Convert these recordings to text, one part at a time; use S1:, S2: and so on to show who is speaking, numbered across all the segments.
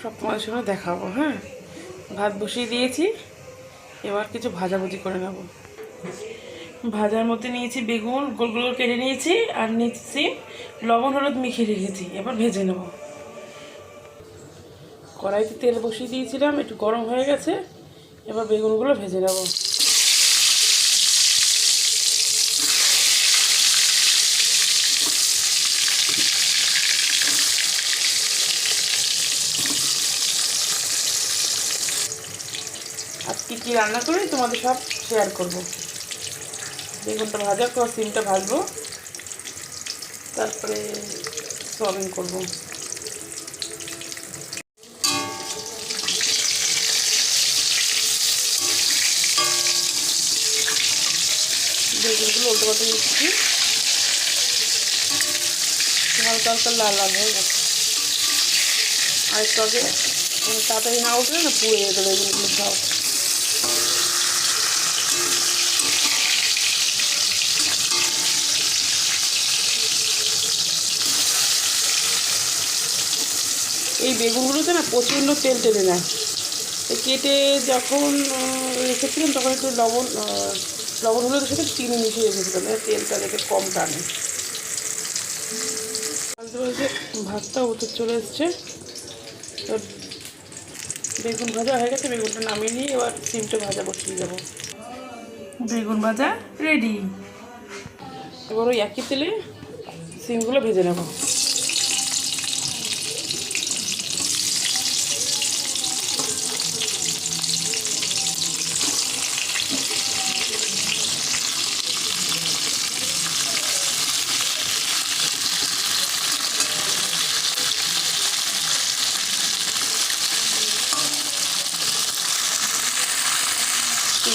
S1: সব তোমাদের সঙ্গে দেখাবো হ্যাঁ? ভাত বসিয়ে দিয়েছি, এবার কিছু ভাজাভুজি করে নেব। ভাজার মধ্যে নিয়েছি বেগুন গোল গোল কেটে নিয়েছি, আর নিচ্ছি লবণ, হলুদ মিখিয়ে রেখেছি, এবার ভেজে নেব। কড়াইতে তেল বসিয়ে দিয়েছিলাম, একটু গরম হয়ে গেছে, এবার বেগুনগুলো ভেজে নেব আর কী রান্না করি, তোমাদের সব শেয়ার করব। বেগুনটা ভাজা, পর সিমটা ভাজবো। তারপরে সয়াবিন করব। বেগুনগুলো উল্টো পাল্টে দিচ্ছি হালকা হালকা লাল লাল হয়ে গেছে। আর একটু আগে মানে তাড়াতাড়ি না উঠলে না পুড়ে যেত বেগুনগুলো সব। বেগুনগুলোতে না প্রচণ্ড তেল টেনে নেয় কেটে যখন রেখেছিলাম তখন একটু লবণ লবণ হলুদের সাথে চিনি মিশিয়ে রেখেছিলাম যাতে তেলটা যাতে কম টানে। ভাতটা উঠে চলে এসছে। বেগুন ভাজা হয়ে গেছে বেগুনটা নামিয়ে নিয়ে এবার সিমটা ভাজা বসিয়ে দেবো। বেগুন ভাজা রেডি। এবার ওই একই তেলে সিমগুলো ভেজে নেব।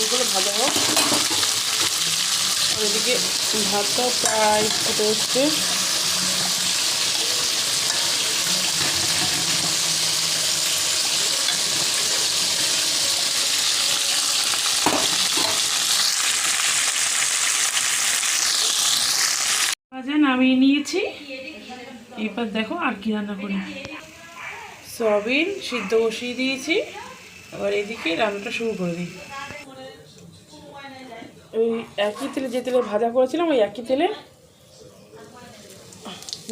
S1: সিমগুলো ভাজা হোক। আর এদিকে ভাতটাও প্রায় ফুটে হচ্ছে ভাজা নামিয়ে নিয়েছি। এবার দেখো আর কি রান্না করি। সয়াবিন সিদ্ধ বসিয়ে দিয়েছি। এবার এদিকে রান্নাটা শুরু করে দিই। ওই একই তেলে যে তেলে ভাজা করেছিলাম, ওই একই তেলে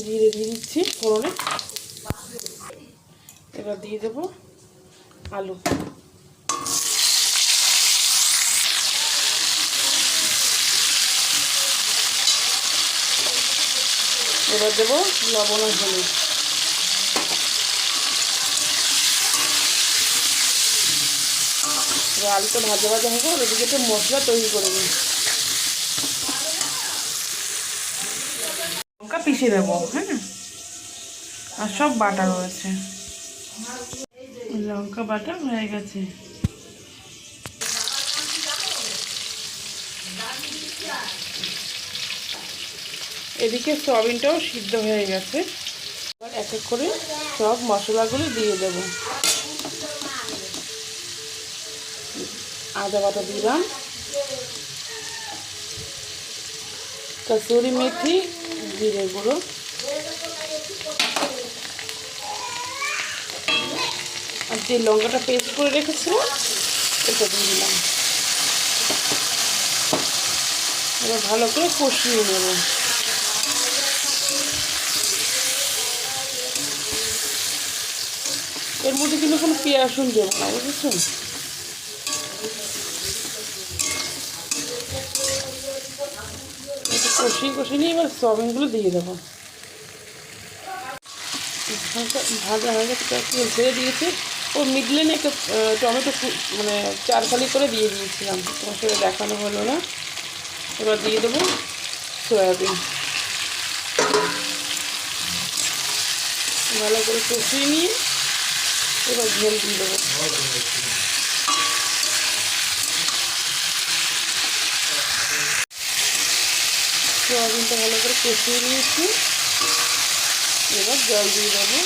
S1: জিরে দিয়ে দিচ্ছি ফোড়নে। এবার দিয়ে দেবো আলু। এবার দেবো লবণ হলুদ। এবার আলুটা ভাজা ভাজা হবে আর ওদিকে একটু মশলা তৈরি করে নিই। লঙ্কা পিষে দেবো হ্যাঁ? আর সব বাটা রয়েছে। লঙ্কা বাটা হয়ে গেছে। এদিকে সয়াবিনটাও সিদ্ধ হয়ে গেছে। এক এক করে সব মশলাগুলো দিয়ে দেবো। আদা বাটা দিলাম। কসুরি মেথি, জিরে গুঁড়ো। আর যে লঙ্কাটা পেস্ট করে রেখেছিলাম, এটা দিয়ে দিলাম। এবার ভালো করে কষিয়ে নেব। এর মধ্যে কিন্তু কোনো পেঁয়াজুন দেবো না, বুঝেছেন? কষিয়ে কষিয়ে নিয়ে এবার সয়াবিনগুলো দিয়ে দেবো। ভাজা হয়ে গেছে ছেড়ে দিয়েছি। ও মিডলে না একটু টমেটো মানে চার ফালি করে দিয়ে দিয়েছিলাম। তোমার সাথে দেখানো হলো না। এবার দিয়ে দেবো সয়াবিন। ভালো করে কষিয়ে নিয়ে এবার ঝোল দিয়ে দেবো। সয়াবিনটা ভালো করে কষিয়ে নিয়েছি। এবার জল দিয়ে দেবো।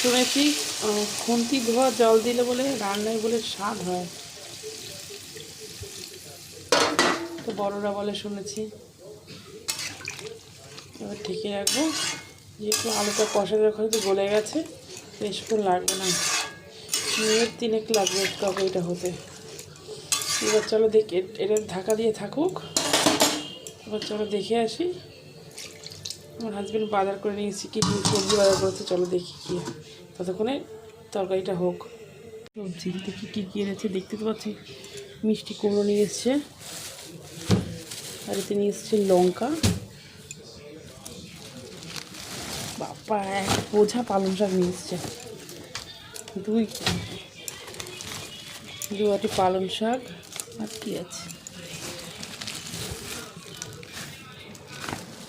S1: শুনেছি খুন্তি ধোয়া জল দিলে বলে রান্নায় বলে স্বাদ হয়। তো বড়রা বলে শুনেছি। এবার ঢেকে রাখব। যেহেতু আলুটা কষা হয়তো গলে গেছে, বেশিক্ষণ লাগবে না। মিনিট তিনেক লাগবে তরকারিটা হতে। এবার চলো দেখে এটা ঢাকা দিয়ে থাকুক। এবার চলো দেখে আসি। আমার হাজব্যান্ড বাজার করে নিয়েছি কি সবজি বাজার করেছে, চলো দেখি কি ততক্ষণে তরকারিটা হোক। সবজি দেখি কী কী এনেছে দেখতে তো পাচ্ছি। মিষ্টি কুমড়ো নিয়ে এসছে। আর এতে নিয়ে এসছে লঙ্কা। বাবা এক বোঝা পালং শাক নিয়ে এসছে। দুই দুআটি পালং শাক আর কি আছে?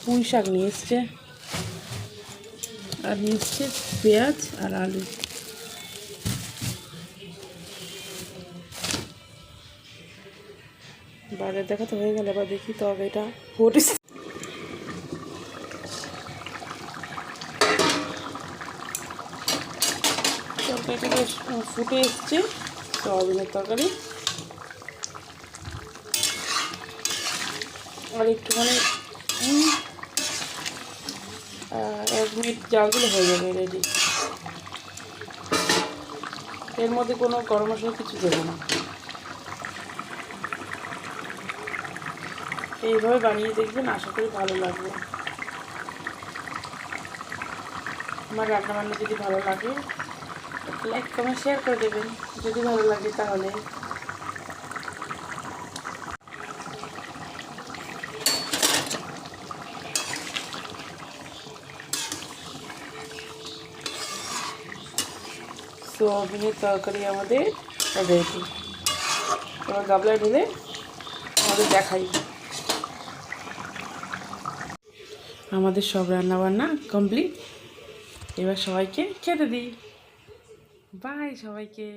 S1: পুঁই শাক নিয়ে এসছে। আর নিয়ে এসছে পেঁয়াজ আর আলু। বাজার দেখা তো হয়ে গেল, এবার দেখি তরকারিটা ফুটে তরকারিটা বেশ ফুটে এসছে, সয়াবিনের তরকারি। আর একটুখানি এক মিনিট জাল দিলে হয়ে যাবে রেডি এর মধ্যে কোনো গরম মশলা কিছু দেবো না। এইভাবে বানিয়ে দেখবেন, আশা করি ভালো লাগবে। আমার রান্না বান্না যদি ভালো লাগে লাইক কমেন্ট শেয়ার করে দেবেন। যদি ভালো লাগে তাহলে। সোয়াবিনের তরকারি আমাদের রেডি এবার গাবলায় ঢেলে আমাদের দেখাই। আমাদের সব রান্না বান্না কমপ্লিট এবার সবাইকে খেতে দিই। বাই সবাইকে।